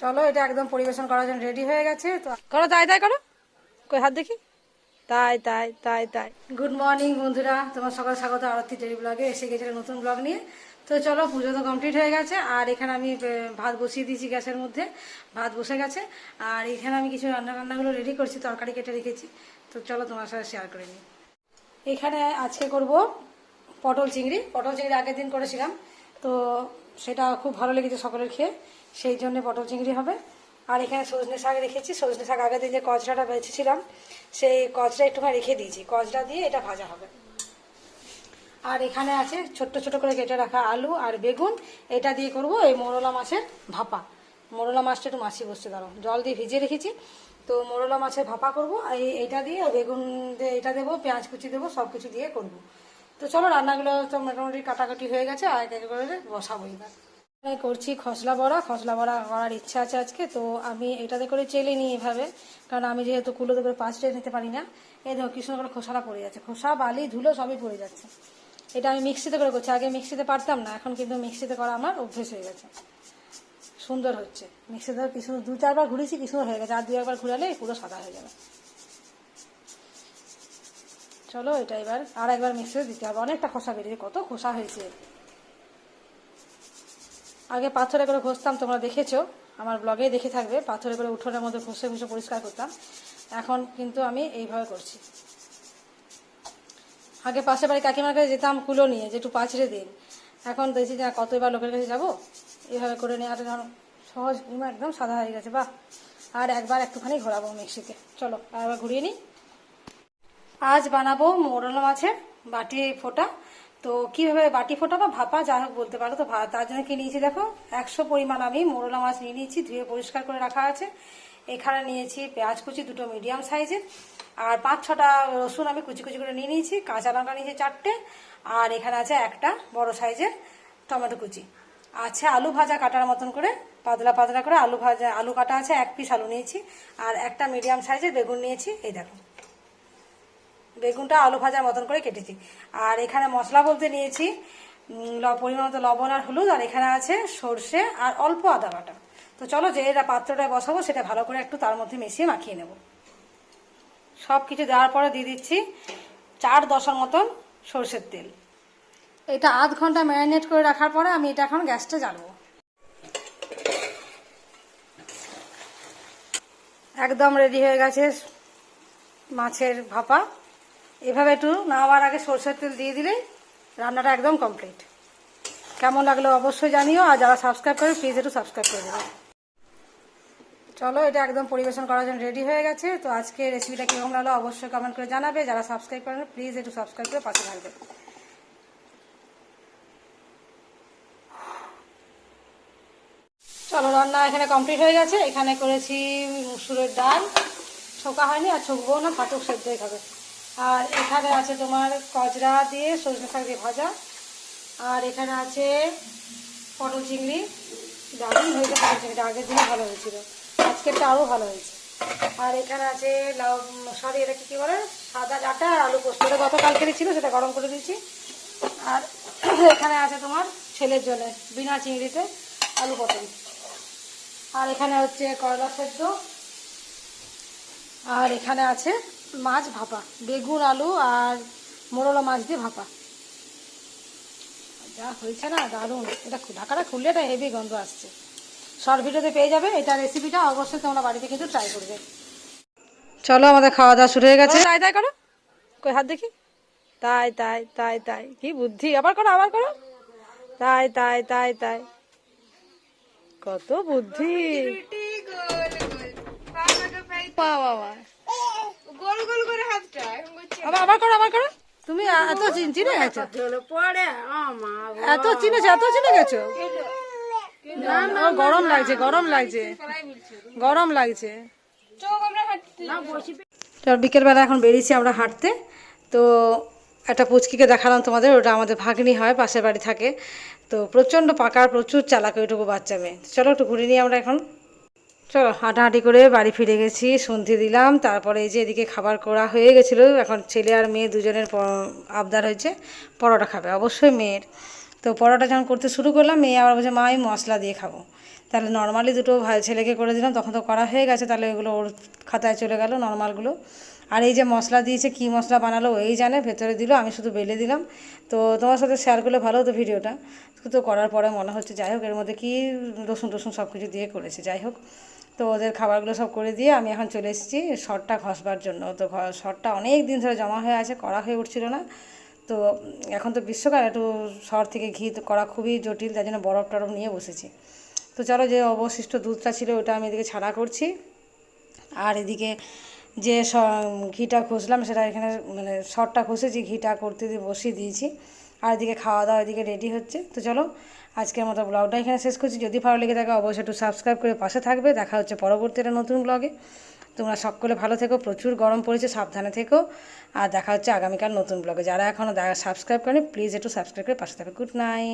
চলো এটা একদম পরিবেশন করার জন্য রেডি হয়ে গেছে তো করো তাই তাই করো। কই হাত দেখি। তাই তাই তাই তাই। গুড মর্নিং বন্ধুরা। তোমার সকাল স্বাগত আরতি ডেলি ব্লগে এসে গেছে নতুন ব্লগ নিয়ে। তো চলো পুজো তো কমপ্লিট হয়ে গেছে। আর এখানে আমি ভাত বসিয়ে দিয়েছি গ্যাসের মধ্যে। ভাত বসে গেছে। আর এখানে আমি কিছু রান্না রান্নাগুলো রেডি করছি তরকারি কেটে রেখেছি। তো চলো তোমার সাথে শেয়ার করে নিই। এখানে আজকে করব পটল চিংড়ি। পটল চিংড়ি আগের দিন করেছিলাম। তো সেটা খুব ভালো লেগেছে সকলের খেয়ে। সেই জন্য পটল চিংড়ি হবে। আর এখানে সজনে শাক রেখেছি। সজনে শাক আগের দিন যে কচড়াটা বেছেছিলাম। সেই কচড়া একটুখানি রেখে দিয়েছি। কচড়া দিয়ে এটা ভাজা হবে। আর এখানে আছে ছোট্ট ছোট করে কেটে রাখা আলু আর বেগুন। এটা দিয়ে করব এই মোরলা মাছের ভাপা। মোরলা মাছটা একটু মাছি বসছে দাঁড়ো জল দিয়ে ভিজিয়ে রেখেছি। তো মোরলা মাছের ভাপা করব। এই এইটা দিয়ে বেগুন দিয়ে এটা দেবো, পেঁয়াজ কুচি দেবো সব কিছু দিয়ে করব। তো চলো রান্নাগুলো তো মোটামুটি কাটাকাটি হয়ে গেছে। আর এক এক করে বসাবো এবার। করছি খসলা বড়া। খসলা বড়া করার ইচ্ছা আছে আজকে, তো আমি এটাতে করে চেলে নিই এভাবে। কারণ আমি যেহেতু কুলোতে করে পাঁচটা নিতে পারি না, এই দেখো কৃষ্ণ করে খোসাটা পড়ে যাচ্ছে। খোসা, বালি, ধুলো সবই পড়ে যাচ্ছে। এটা আমি মিক্সিতে করে করছি। আগে মিক্সিতে পারতাম না, এখন কিন্তু মিক্সিতে করা আমার অভ্যেস হয়ে গেছে। সুন্দর হচ্ছে। মিক্সিতে কি সুন্দর, দু চারবার ঘুরেছি, কি সুন্দর হয়ে গেছে। আর দু একবার ঘুরালে পুরো সাদা হয়ে যাবে। চলো এটা এবার আর একবার মিক্সিতে দিতে হবে। অনেকটা খোসা বেরিয়েছে, কত খোসা হয়েছে। আগে পাথরে করে ঘষতাম, তোমরা দেখেছ। আমার ব্লগে দেখে থাকবে, পাথরে করে উঠোনের মধ্যে ঘষে ঘষে পরিষ্কার করতাম। এখন কিন্তু আমি এইভাবে করছি। আগে পাশে বাড়ি কাকিমার কাছে যেতাম কুলো নিয়ে, যে একটু পাঁচড়ে দিন। এখন দেখছি যে কতবার লোকের কাছে যাব? এইভাবে করে নিয়ে আর সহজ একদম সাদা হয়ে গেছে, বাহ। আর একবার একটুখানি ঘোরাবো মিক্সিতে। চলো, আর একবার ঘুরিয়ে নিই। আজ বানাবো মোরলা মাছের বাটি ফোটা। তো কীভাবে বাটি ফোটা বা ভাপা যা হোক বলতে পারো তো তার জন্য কি নিয়েছি দেখো? একশো পরিমাণ আমি মোরলা মাছ নিয়ে নিয়েছি, ধুয়ে পরিষ্কার করে রাখা আছে। এখানে নিয়েছি পেঁয়াজ কুচি দুটো মিডিয়াম সাইজের। আর পাঁচ ছটা রসুন আমি কুচি কুচি করে নিয়ে নিয়েছি, কাঁচা লঙ্কা নিয়েছি চারটে। আর এখানে আছে একটা বড় সাইজের টমেটো কুচি। আছে আলু ভাজা কাটার মতন করে, পাতলা পাতলা করে আলু ভাজা, আলু কাটা আছে, এক পিস আলু নিয়েছি। আর একটা মিডিয়াম সাইজের বেগুন নিয়েছি, এই দেখো। বেগুনটা আলু ভাজার মতন করে কেটেছি। আর এখানে মশলা বলতে নিয়েছি পরিমাণ মতো লবণ আর হলুদ, আর এখানে আছে সর্ষে আর অল্প আদা বাটা। তো চলো যে এটা পাত্রটায় বসাবো, সেটা ভালো করে একটু তার মধ্যে মিশিয়ে মাখিয়ে নেব। সব কিছু দেওয়ার পরে দিয়ে দিচ্ছি চার দশার মতন সর্ষের তেল। এটা আধ ঘণ্টা ম্যারিনেট করে রাখার পরে আমি এটা এখন গ্যাসটা জ্বালবো। একদম রেডি হয়ে গেছে মাছের ভাপা। এভাবে একটু নামাবার আগে সরষের তেল দিয়ে দিলে রান্নাটা একদম কমপ্লিট কেমন লাগল অবশ্যই জানিও, আর যারা সাবস্ক্রাইব করে প্লিজ একটু সাবস্ক্রাইব করে দেবে চলো, এটা একদম পরিবেশন করার জন্য রেডি হয়ে গেছে। তো আজকে রেসিপিটা কীরকম লাগল অবশ্যই কমেন্ট করে জানাবে। যারা সাবস্ক্রাইব করেন প্লিজ একটু সাবস্ক্রাইব করে পাশে থাকবে। চলো, রান্না এখানে কমপ্লিট হয়ে গেছে। এখানে করেছি মুসুরের ডাল। ছোকা হয়নি, আর ছোকবো না, ফাটক সেদ্ধই খাবে। আর এখানে আছে তোমার কজরা দিয়ে সজনে শাক দিয়ে ভাজা। আর এখানে আছে পটল চিংড়ি। দারুণ হয়েছে পটল চিংড়িটা, আগের দিনে ভালো হয়েছিল আজকেরটা আরও ভালো হয়েছে। আর এখানে আছে লাউ, সরি, এটা কী বলে? সাদা ডাটা আর আলু পোস্ত এটা গতকালকেরই ছিল, সেটা গরম করে দিয়েছি। আর এখানে আছে তোমার ছেলের জন্য, বিনা চিংড়িতে আলু পটল। আর এখানে হচ্ছে করলা সেদ্ধ। আর এখানে আছে মাছ ভাপা বেগুন আলু আর মোরলা মাছ দিয়ে ভাপা। যা হয়েছে না দারুণ। এটা ঢাকাটা খুললে এটা হেভি গন্ধ আসছে। শর্ট ভিডিওতে পেয়ে যাবে এটা রেসিপিটা অবশ্যই তোমরা বাড়িতে কিন্তু ট্রাই করবে। চলো আমাদের খাওয়া দাওয়া শুরু হয়ে গেছে। তাই তাই করো। কই হাত দেখি। তাই তাই তাই তাই। কি বুদ্ধি। আবার করো আবার করো। তাই তাই তাই তাই। কত বুদ্ধি। বাবা বাবা গোল গোল করে হাতটা এখন করছি আবার আবার করো আবার করো। তুমি এত চিনে গেছো? এত চিনেছো এত চিনে গেছো? গরম লাগছে গরম লাগছে। গরম লাগছে। বিকেলবেলা এখন বেরিয়েছি আমরা হাঁটতে। তো একটা পুচকিকে দেখালাম তোমাদের ওটা আমাদের ভাগ্নি হয় পাশের বাড়ি থাকে। তো প্রচণ্ড পাকার প্রচুর চালাক ওইটুকু বাচ্চা মেয়ে। চলো একটু ঘুরে নিই আমরা এখন। চলো, হাঁটাহাঁটি করে বাড়ি ফিরে গেছি, সন্ধে দিলাম, তারপরে এই যে এদিকে খাবার করা হয়ে গেছিল, এখন ছেলে আর মেয়ে দুজনের আবদার হয়েছে, পরোটা খাবে, অবশ্যই মেয়ের। তো পরোটা যখন করতে শুরু করলাম, মেয়ে আবার বলছে, মা মশলা দিয়ে খাব। তাহলে নর্মালি দুটো ছেলেকে করে দিলাম, তখন তো করা হয়ে গেছে, তাহলে ওগুলো ওর খাতায় চলে গেল নর্মালগুলো আর এই যে মশলা দিয়েছে, কী মশলা বানালো, এই জানে, ভেতরে দিল, আমি শুধু বেলে দিলাম। তো তোমার সাথে শেয়ার করলে ভালো হতো ভিডিওটা। তো করার পরে মনে হচ্ছে, যাই হোক, এর মধ্যে কি রসুন টসুন সব কিছু দিয়ে করেছে, যাই হোক। তো ওদের খাবারগুলো সব করে দিয়ে আমি এখন চলে এসেছি শরটা ঘষবার জন্য। তো শরটা অনেক দিন ধরে জমা হয়ে আছে, করা হয়ে উঠছিল না। তো এখন তো গ্রীষ্মকাল একটু শহর থেকে ঘি করা খুবই জটিল তার জন্য বরফ টরফ নিয়ে বসেছি। তো চলো যে অবশিষ্ট দুধটা ছিল, ওটা আমি এদিকে ছাড়া করছি। আর এদিকে যে ঘিটা ঘষলাম সেটা এখানে মানে শর্টটা ঘষেছি ঘিটা করতে দিয়ে বসিয়ে দিয়েছি। আর এদিকে খাওয়া দাওয়া এদিকে রেডি হচ্ছে। তো চলো, আজকের মতো ব্লগটা এখানে শেষ করছি। যদি ভালো লেগে থাকে অবশ্যই একটু সাবস্ক্রাইব করে পাশে থাকবে। দেখা হচ্ছে পরবর্তী একটা নতুন ব্লগে তোমরা সকলে ভালো থেকো, প্রচুর গরম পড়েছে, সাবধানে থেকো। আর দেখা হচ্ছে আগামীকাল নতুন ব্লগে যারা এখনও সাবস্ক্রাইব করেনি প্লিজ একটু সাবস্ক্রাইব করে পাশে থাকো। Good night